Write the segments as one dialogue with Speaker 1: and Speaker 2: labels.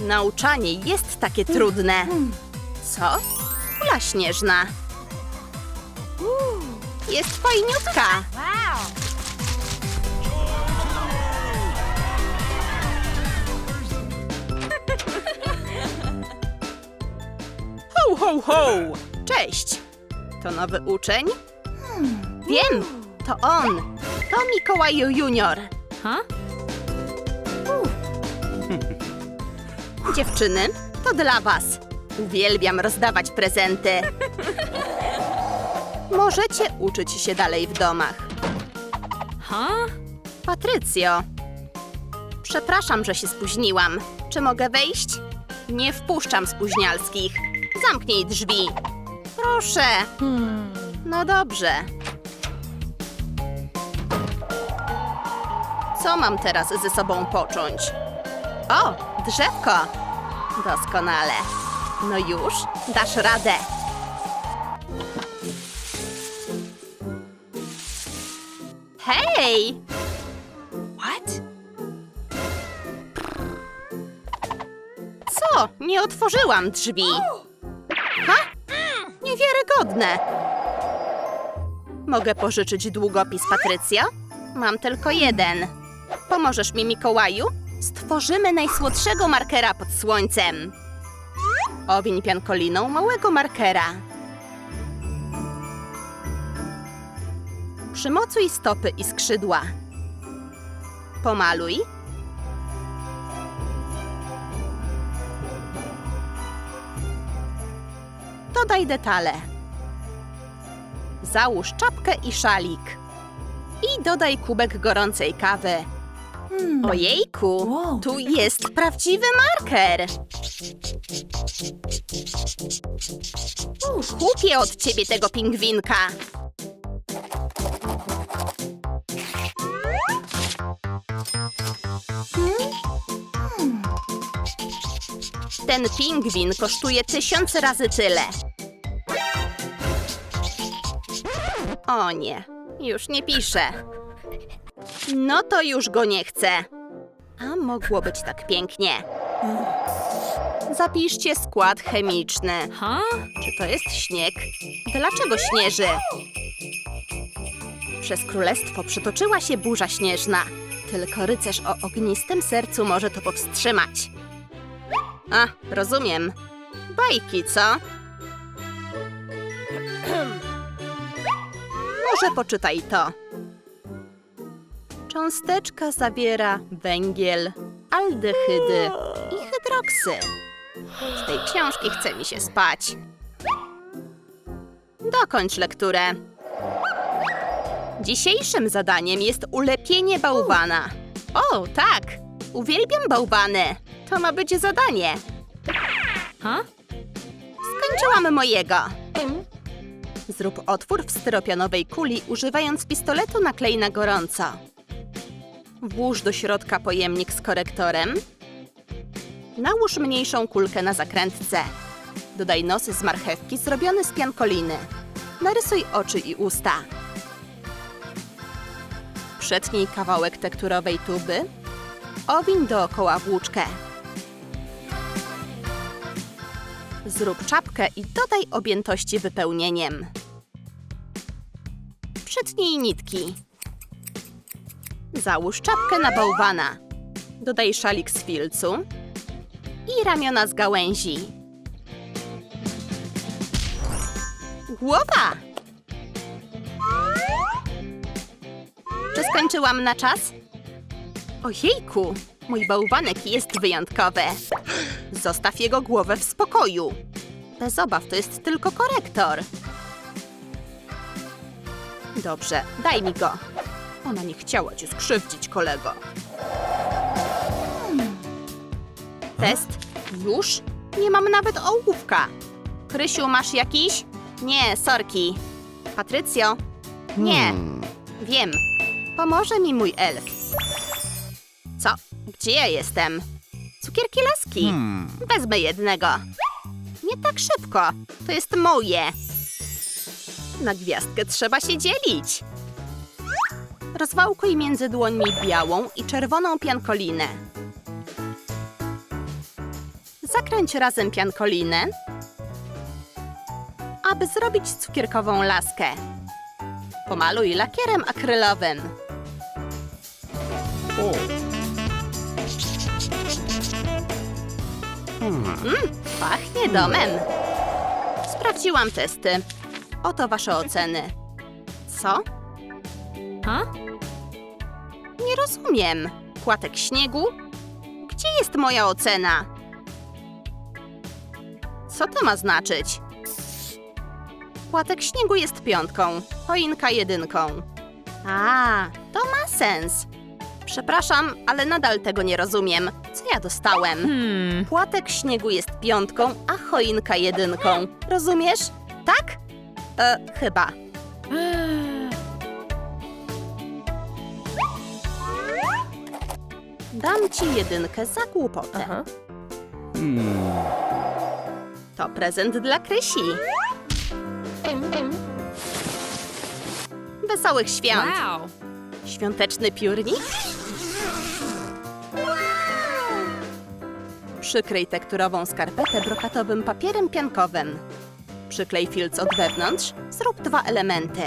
Speaker 1: Nauczanie jest takie trudne. Co? Kula śnieżna. Jest fajniutka. Ho, ho, ho! Cześć! To nowy uczeń? Wiem, to on. To Mikołaju Junior.
Speaker 2: Huh?
Speaker 1: Dziewczyny, to dla was. Uwielbiam rozdawać prezenty. Możecie uczyć się dalej w domach.
Speaker 2: Huh?
Speaker 1: Patrycjo. Przepraszam, że się spóźniłam. Czy mogę wejść? Nie wpuszczam spóźnialskich. Zamknij drzwi. Proszę. No dobrze. Co mam teraz ze sobą począć? O, drzewko. Doskonale. No już, dasz radę. Hej!
Speaker 2: What?
Speaker 1: Co? Nie otworzyłam drzwi. Ha? Niewiarygodne. Mogę pożyczyć długopis, Patrycja? Mam tylko jeden. Pomożesz mi, Mikołaju? Stworzymy najsłodszego markera pod słońcem. Owiń piankoliną małego markera. Przymocuj stopy i skrzydła. Pomaluj. Dodaj detale. Załóż czapkę i szalik. I dodaj kubek gorącej kawy. Ojejku,
Speaker 2: Wow.
Speaker 1: tu jest prawdziwy marker. Kupię od ciebie tego pingwinka. Ten pingwin kosztuje tysiąc razy tyle. O nie, już nie piszę. No to już go nie chcę. A mogło być tak pięknie. Zapiszcie skład chemiczny.
Speaker 2: Huh?
Speaker 1: Czy to jest śnieg? Dlaczego śnieży? Przez królestwo przetoczyła się burza śnieżna. Tylko rycerz o ognistym sercu może to powstrzymać. A, rozumiem. Bajki, co? Może poczytaj to. Cząsteczka zawiera węgiel, aldehydy i hydroksy. Z tej książki chce mi się spać. Dokończ lekturę. Dzisiejszym zadaniem jest ulepienie bałwana. O, tak! Uwielbiam bałwany. To ma być zadanie. Skończyłam mojego. Zrób otwór w styropianowej kuli, używając pistoletu na klej na gorąco. Włóż do środka pojemnik z korektorem. Nałóż mniejszą kulkę na zakrętce. Dodaj nos z marchewki zrobiony z piankoliny. Narysuj oczy i usta. Przetnij kawałek tekturowej tuby. Owiń dookoła włóczkę. Zrób czapkę i dodaj objętości wypełnieniem. Przytnij nitki. Załóż czapkę na bałwana. Dodaj szalik z filcu i ramiona z gałęzi. Głowa! Czy skończyłam na czas? Ojejku, mój bałwanek jest wyjątkowy. Zostaw jego głowę w spokoju. Bez obaw, to jest tylko korektor. Dobrze, daj mi go. Ona nie chciała cię skrzywdzić, kolego. Test? Już? Nie mam nawet ołówka. Krysiu, masz jakiś? Nie, sorki. Patrycjo? Nie. Wiem. Pomoże mi mój elf. Co? Gdzie ja jestem? Cukierki laski. Wezmę jednego. Nie tak szybko. To jest moje. Na gwiazdkę trzeba się dzielić. Rozwałkuj między dłońmi białą i czerwoną piankolinę. Zakręć razem piankolinę, aby zrobić cukierkową laskę. Pomaluj lakierem akrylowym. Mm, pachnie domem. Sprawdziłam testy. Oto wasze oceny. Co? Nie rozumiem. Płatek śniegu? Gdzie jest moja ocena? Co to ma znaczyć? Płatek śniegu jest piątką, choinka jedynką. A, to ma sens. Przepraszam, ale nadal tego nie rozumiem. Co ja dostałem?
Speaker 2: Hmm.
Speaker 1: Płatek śniegu jest piątką, a choinka jedynką. Rozumiesz? Tak? E, chyba. Dam ci jedynkę za głupotę. To prezent dla Krysi. Wesołych świąt.
Speaker 2: Wow.
Speaker 1: Świąteczny piórnik? Przykryj tekturową skarpetę brokatowym papierem piankowym. Przyklej filc od wewnątrz, zrób dwa elementy.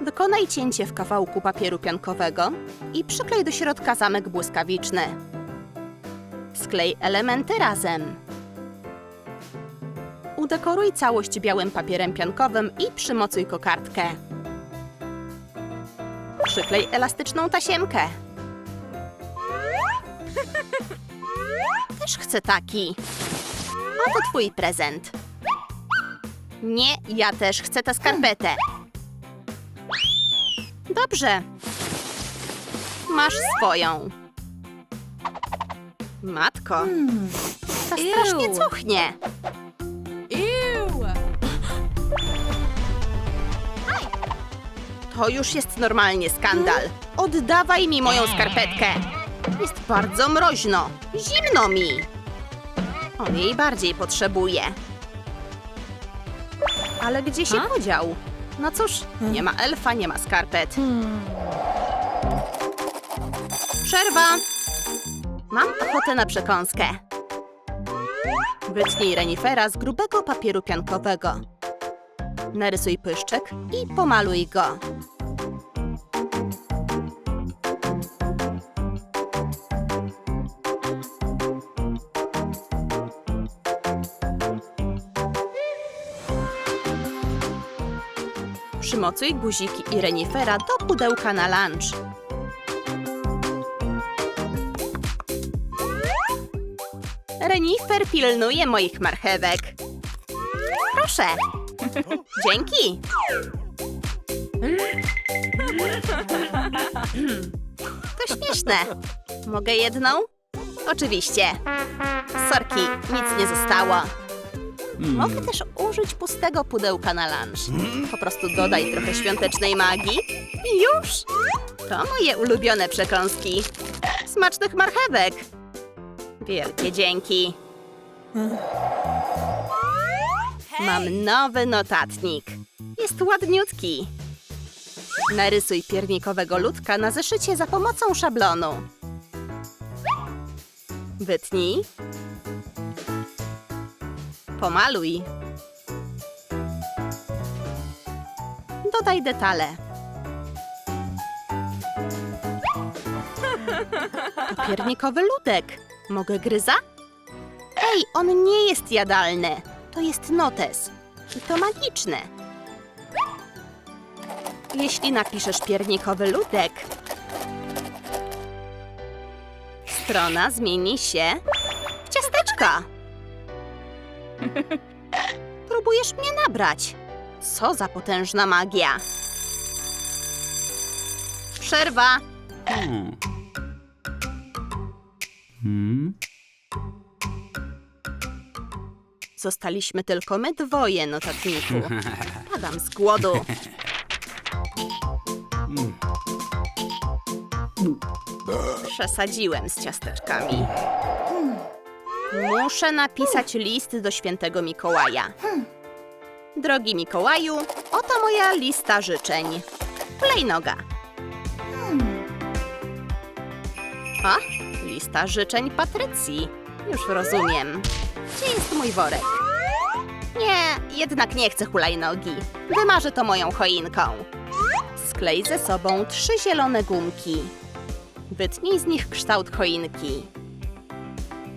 Speaker 1: Dokonaj cięcie w kawałku papieru piankowego i przyklej do środka zamek błyskawiczny. Sklej elementy razem. Udekoruj całość białym papierem piankowym i przymocuj kokardkę. Przyklej elastyczną tasiemkę. Też chcę taki. Oto twój prezent. Nie, ja też chcę tę skarpetę. Dobrze. Masz swoją. Matko, ta strasznie
Speaker 2: Ew.
Speaker 1: cuchnie.
Speaker 2: Ew.
Speaker 1: To już jest normalnie skandal. Oddawaj mi moją skarpetkę. Jest bardzo mroźno. Zimno mi. On jej bardziej potrzebuje. Ale gdzie się
Speaker 2: Ha?
Speaker 1: podział? No cóż, nie ma elfa, nie ma skarpet. Przerwa. Mam ochotę na przekąskę. Wytnij renifera z grubego papieru piankowego. Narysuj pyszczek i pomaluj go. Przymocuj guziki i renifera do pudełka na lunch. Renifer pilnuje moich marchewek. Proszę. Dzięki. To śmieszne. Mogę jedną? Oczywiście. Sorki, nic nie zostało. Mogę też użyć pustego pudełka na lunch. Po prostu dodaj trochę świątecznej magii i już. To moje ulubione przekąski. Smacznych marchewek. Wielkie dzięki. Mam nowy notatnik. Jest ładniutki. Narysuj piernikowego ludka na zeszycie za pomocą szablonu. Wytnij. Pomaluj. Dodaj detale. Piernikowy ludek. Mogę gryza? Ej, on nie jest jadalny. To jest notes. I to magiczne. Jeśli napiszesz piernikowy ludek, strona zmieni się w ciasteczka. Próbujesz mnie nabrać. Co za potężna magia. Przerwa. Zostaliśmy tylko my dwoje, notatniku. Padam z głodu. Przesadziłem z ciasteczkami. Muszę napisać list do świętego Mikołaja. Drogi Mikołaju, oto moja lista życzeń. Hulajnoga. A, lista życzeń Patrycji. Już rozumiem. Gdzie jest mój worek? Nie, jednak nie chcę hulajnogi. Wymarzę to moją choinką. Sklej ze sobą trzy zielone gumki. Wytnij z nich kształt choinki.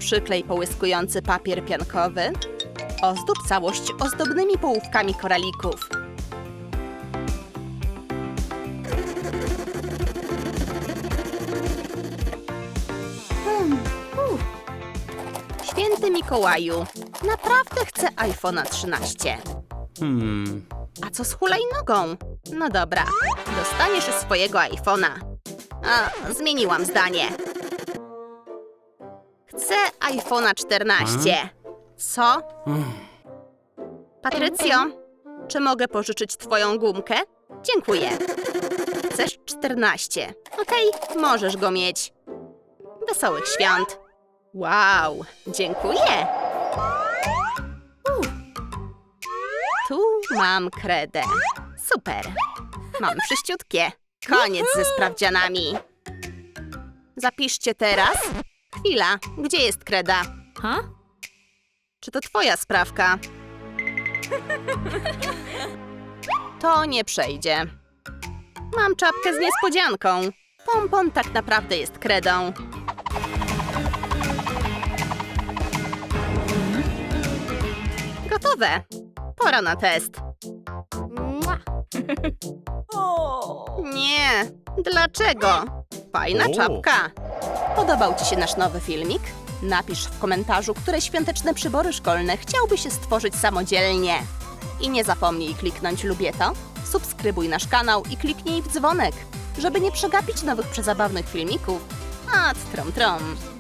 Speaker 1: Przyklej połyskujący papier piankowy. Ozdób całość ozdobnymi połówkami koralików. Hmm. Święty Mikołaju, naprawdę chcę iPhone'a 13.
Speaker 3: Hmm.
Speaker 1: A co z hulajnogą? No dobra, dostaniesz swojego iPhone'a. A, zmieniłam zdanie. IPhone'a 14. Co? Patrycjo, czy mogę pożyczyć twoją gumkę? Dziękuję. Chcesz 14. Okej, możesz go mieć. Wesołych świąt. Wow, dziękuję. Tu mam kredę. Super. Mam wszyściutkie. Koniec ze sprawdzianami. Zapiszcie teraz. Chwila, gdzie jest kreda?
Speaker 2: Huh?
Speaker 1: Czy to twoja sprawka? To nie przejdzie. Mam czapkę z niespodzianką. Pompon tak naprawdę jest kredą. Gotowe. Pora na test. Nie. Dlaczego? Fajna czapka. Podobał Ci się nasz nowy filmik? Napisz w komentarzu, które świąteczne przybory szkolne chciałbyś się stworzyć samodzielnie. I nie zapomnij kliknąć lubię to, subskrybuj nasz kanał i kliknij w dzwonek, żeby nie przegapić nowych przezabawnych filmików. A, trom trom.